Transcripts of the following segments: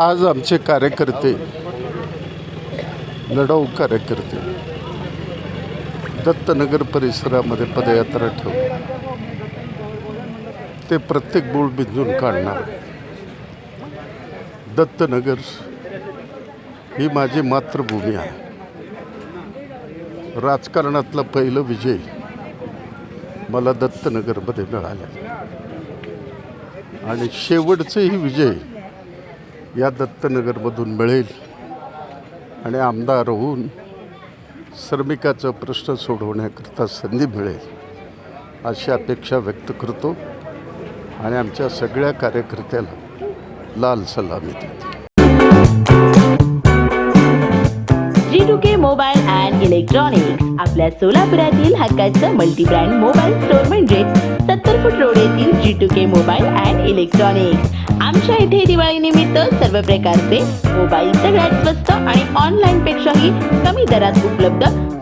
आज आमचे कार्यकर्ते लढाऊ कार्यकर्ते दत्तनगर परिसरामध्ये पदयात्रा ठेव ते प्रत्येक बोल बिंदून काढणार. दत्तनगर ही माझी मातृभूमी आहे. राजकारणातला पहिलं विजय मला दत्तनगरमध्ये मिळालं. आणि शेवटचेही विजय या दत्तनगरमधून मिळेल. आणि आमदार होऊन श्रमिकाचा प्रश्न सोडवण्याकरता संधी मिळेल अशी अपेक्षा व्यक्त करतो. आणि आमच्या सगळ्या कार्यकर्त्याला लाल सलामी देतो G two K mobile and electronics आपल्या सोलापुरातील हक्काचं मल्टी ब्रँड मोबाईल स्टोअर म्हणजे सत्तर फूट रोड येथील G two K mobile and electronics आमच्या इथे दिवाळी निमित्त सर्व प्रकारचे मोबाईल सगळ्यात स्वस्त आणि ऑनलाईन पेक्षाही कमी दरात उपलब्ध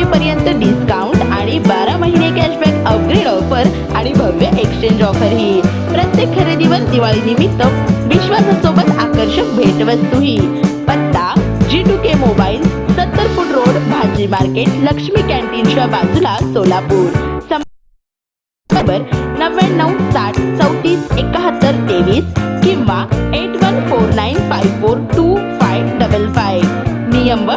सत्तर पर्यंत डिस्काउंट आणि बारा महिने कॅशबॅक अपग्रेड ऑफर आणि भव्य एक्सचेंज ऑफर ही प्रत्येक खरेदीवर दिवाळी निमित्त विश्वासासोबत आकर्षक भेटवस्तूही. पत्ता जी टू के मोबाईल सत्तर फूट रोड भाजी मार्केट लक्ष्मी कॅन्टीनच्या बाजूला सोलापूर. नंबर नव्याण्णव साठ चौतीस एकाहत्तर तेवीस किंवा eight one four nine five four two five double five नियम व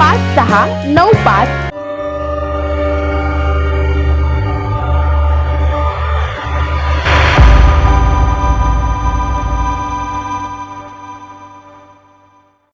पाच सहा नऊ पाच